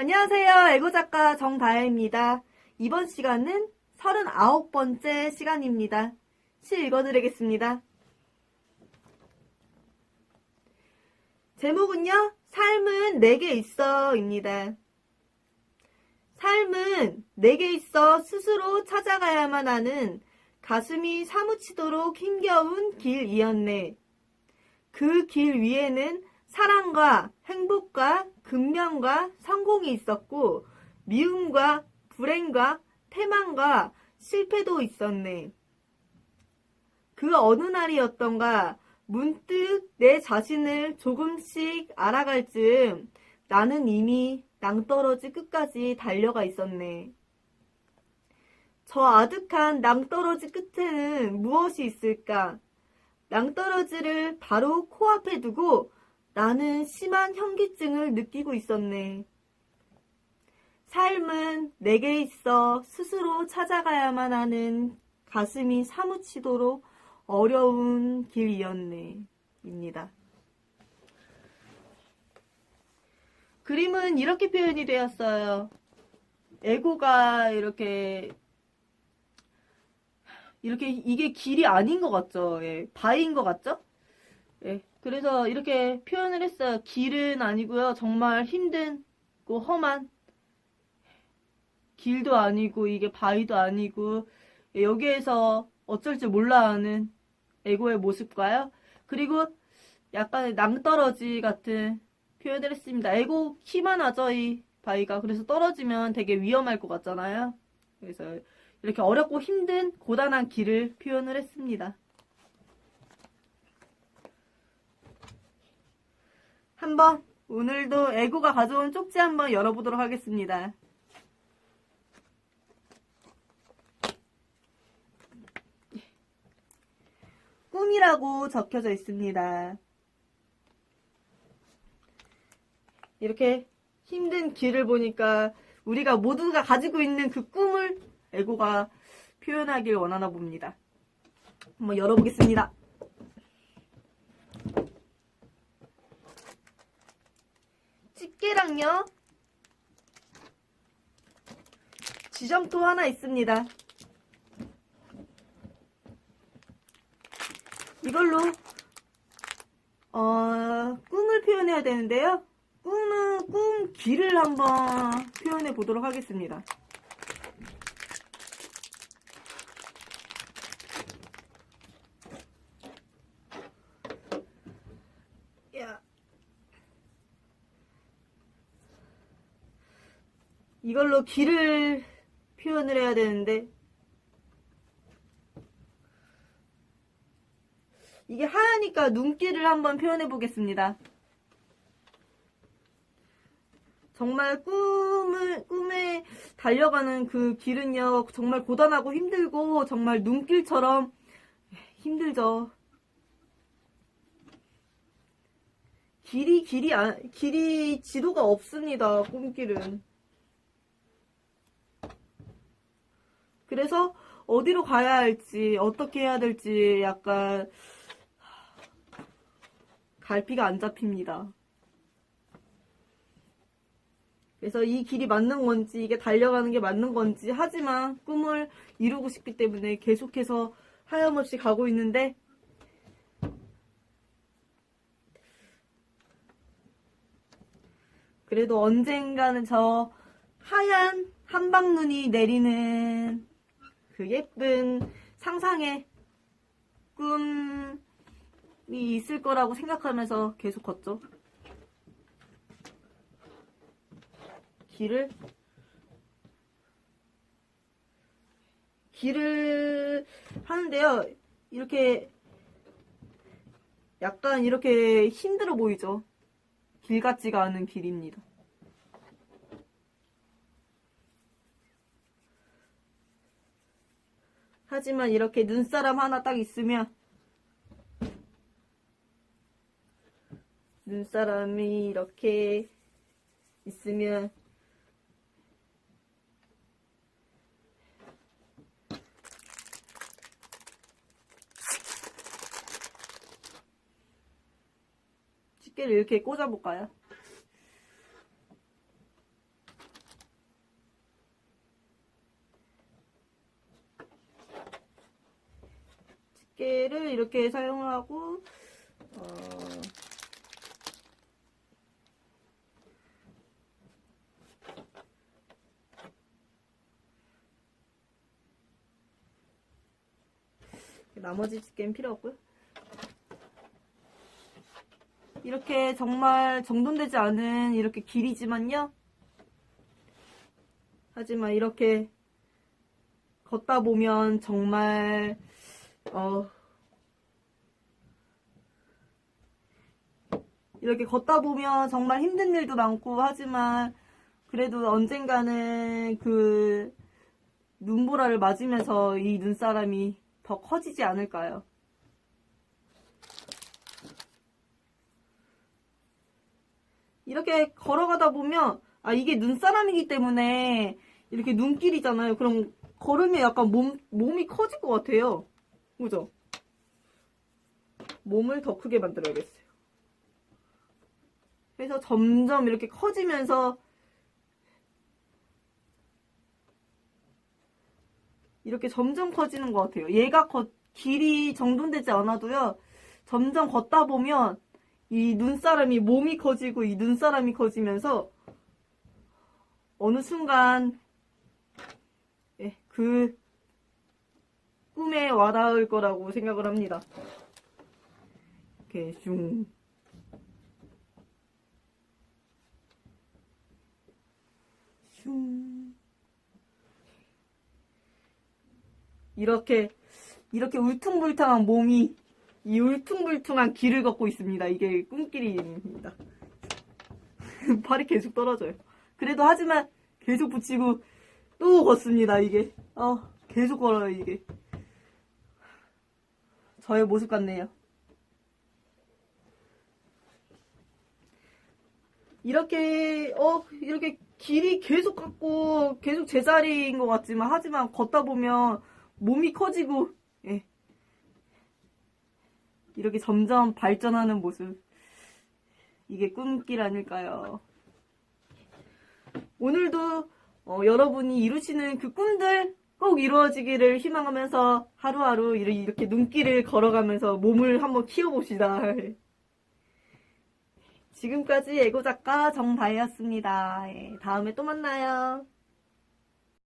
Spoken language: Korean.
안녕하세요. 애고작가 정다혜입니다. 이번 시간은 39번째 시간입니다. 시 읽어드리겠습니다. 제목은요, 삶은 내게 있어 입니다. 삶은 내게 있어 스스로 찾아가야만 하는 가슴이 사무치도록 힘겨운 길이었네. 그 길 위에는 사랑과 행복과 근면과 성공이 있었고 미움과 불행과 태만과 실패도 있었네. 그 어느 날이었던가 문득 내 자신을 조금씩 알아갈 즈음 나는 이미 낭떠러지 끝까지 달려가 있었네. 저 아득한 낭떠러지 끝에는 무엇이 있을까? 낭떠러지를 바로 코앞에 두고 나는 심한 현기증을 느끼고 있었네. 삶은 내게 있어 스스로 찾아가야만 하는 가슴이 사무치도록 어려운 길이었네. 입니다. 그림은 이렇게 표현이 되었어요. 에고가 이렇게 이렇게 이게 길이 아닌 것 같죠? 예, 바위인 것 같죠? 예, 그래서 이렇게 표현을 했어요. 길은 아니고요. 정말 힘든 고 험한 길도 아니고 이게 바위도 아니고 예, 여기에서 어쩔 줄 몰라 하는 에고의 모습과요. 그리고 약간의 낭떠러지 같은 표현을 했습니다. 에고 키만 하죠, 이 바위가. 그래서 떨어지면 되게 위험할 것 같잖아요. 그래서 이렇게 어렵고 힘든 고단한 길을 표현을 했습니다. 한번 오늘도 에고가 가져온 쪽지 한번 열어보도록 하겠습니다. 꿈이라고 적혀져 있습니다. 이렇게 힘든 길을 보니까 우리가 모두가 가지고 있는 그 꿈을 에고가 표현하길 원하나 봅니다. 한번 열어보겠습니다. 집게랑요. 지점토 하나 있습니다. 이걸로 어, 꿈을 표현해야 되는데요. 꿈은 꿈 길을 한번 표현해 보도록 하겠습니다. 이걸로 길을 표현을 해야 되는데 이게 하얘니까 눈길을 한번 표현해 보겠습니다. 정말 꿈을, 꿈에 달려가는 그 길은요, 정말 고단하고 힘들고, 정말 눈길처럼 힘들죠. 길이, 길이, 아, 길이 지도가 없습니다, 꿈길은. 그래서 어디로 가야 할지, 어떻게 해야 될지 약간 갈피가 안 잡힙니다. 그래서 이 길이 맞는 건지, 이게 달려가는 게 맞는 건지, 하지만 꿈을 이루고 싶기 때문에 계속해서 하염없이 가고 있는데, 그래도 언젠가는 저 하얀 한방눈이 내리는 그 예쁜 상상의 꿈이 있을 거라고 생각하면서 계속 걷죠. 길을 길을 하는데요. 이렇게 약간 이렇게 힘들어 보이죠. 길 같지가 않은 길입니다. 하지만 이렇게 눈사람 하나 딱 있으면 눈사람이 이렇게 있으면 집게를 이렇게 꽂아볼까요? 집게를 이렇게 사용을 하고 어, 나머지 집게는 필요 없고요. 이렇게 정말 정돈되지 않은 이렇게 길이지만요. 하지만 이렇게 걷다 보면 정말 어 이렇게 걷다 보면 정말 힘든 일도 많고 하지만 그래도 언젠가는 그 눈보라를 맞으면서 이 눈사람이 더 커지지 않을까요? 이렇게 걸어가다 보면 아 이게 눈사람이기 때문에 이렇게 눈길이잖아요. 그럼 걸으면 약간 몸 몸이 커질 것 같아요. 그죠? 몸을 더 크게 만들어야겠어요. 그래서 점점 이렇게 커지면서 이렇게 점점 커지는 것 같아요. 얘가 걷- 길이 정돈되지 않아도요. 점점 걷다 보면 이 눈사람이 몸이 커지고 이 눈사람이 커지면서 어느 순간 예, 그 꿈에 와닿을 거라고 생각을 합니다. 이렇게 슝 슝. 이렇게 이렇게 울퉁불퉁한 몸이 이 울퉁불퉁한 길을 걷고 있습니다. 이게 꿈길입니다. 발이 계속 떨어져요. 그래도 하지만 계속 붙이고 또 걷습니다. 이게 어 계속 걸어요. 이게 저의 모습 같네요. 이렇게 어 이렇게 길이 계속 갖고 계속 제자리인 것 같지만 하지만 걷다 보면 몸이 커지고 예. 이렇게 점점 발전하는 모습 이게 꿈길 아닐까요? 오늘도 어, 여러분이 이루시는 그 꿈들 꼭 이루어지기를 희망하면서 하루하루 이렇게 눈길을 걸어가면서 몸을 한번 키워봅시다. 지금까지 애고 작가 정다혜였습니다. 예, 다음에 또 만나요.